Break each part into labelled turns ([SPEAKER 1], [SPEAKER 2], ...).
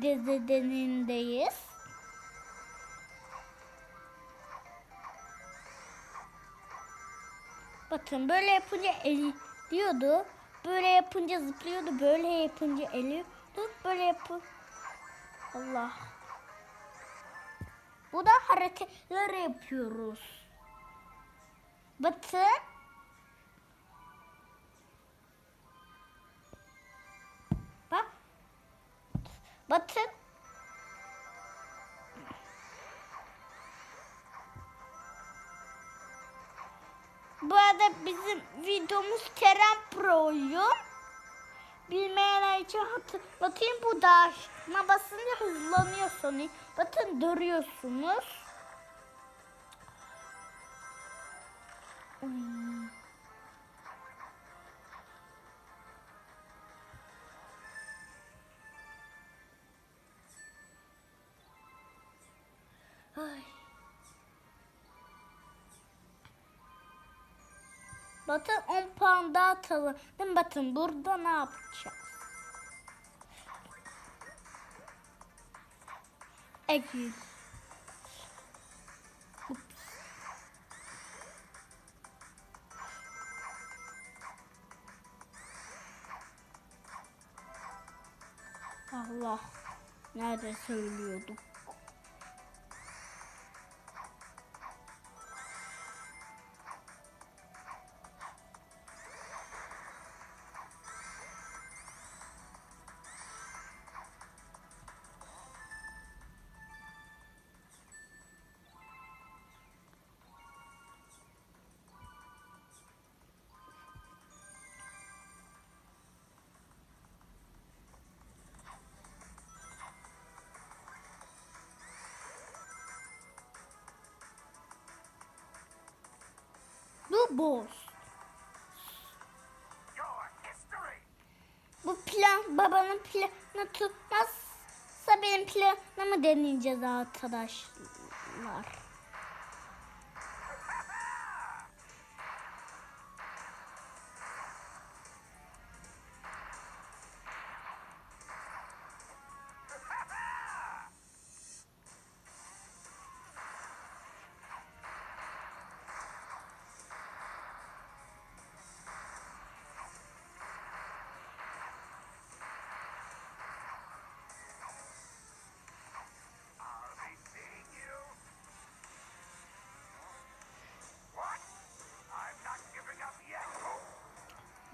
[SPEAKER 1] gezegenindeyiz. Bakın böyle yapınca eliyordu. Böyle yapınca zıplıyordu. Böyle yapınca eliyordu. Böyle yapı... Allah. Bu da hareketler yapıyoruz. Bakın. Bakın. Bu arada bizim videomuz Kerem Pro'yu. Bilmeyenler için hatırlatayım bu da basınca hızlanıyor Sony. Bakın duruyorsunuz. Ay. Bakın 10 puan daha atalım. Değil mi? Bakın burada ne yapacağız? Ekil. Allah. Nerede söylüyorduk? Boz. Bu plan babanın planı tutmazsa benim planımı deneyeceğiz arkadaşlar.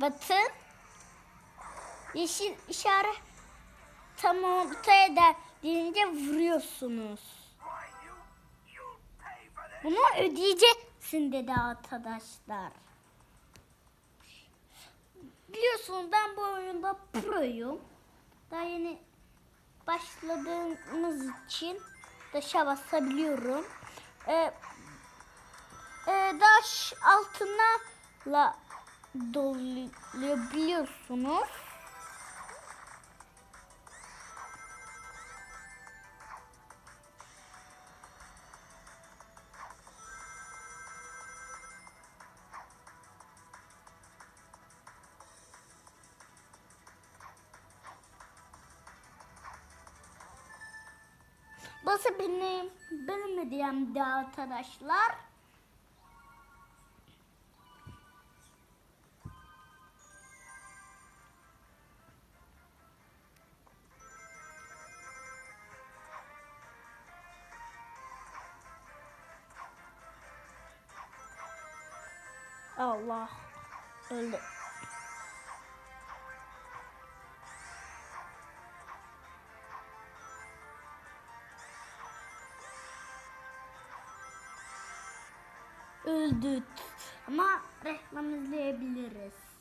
[SPEAKER 1] Bakın. Yeşil işaret tam ortaya eder deyince vuruyorsunuz. Bunu ödeyeceksin dedi arkadaşlar. Biliyorsunuz ben bu oyunda proyum. Daha yeni başladığımız için daşa basabiliyorum. Ee, e, daş altına la doluyor biliyorsunuz. Burası benim, benim hediyemdi arkadaşlar. Allah öldü. Öldü. Ama reklam izleyebiliriz.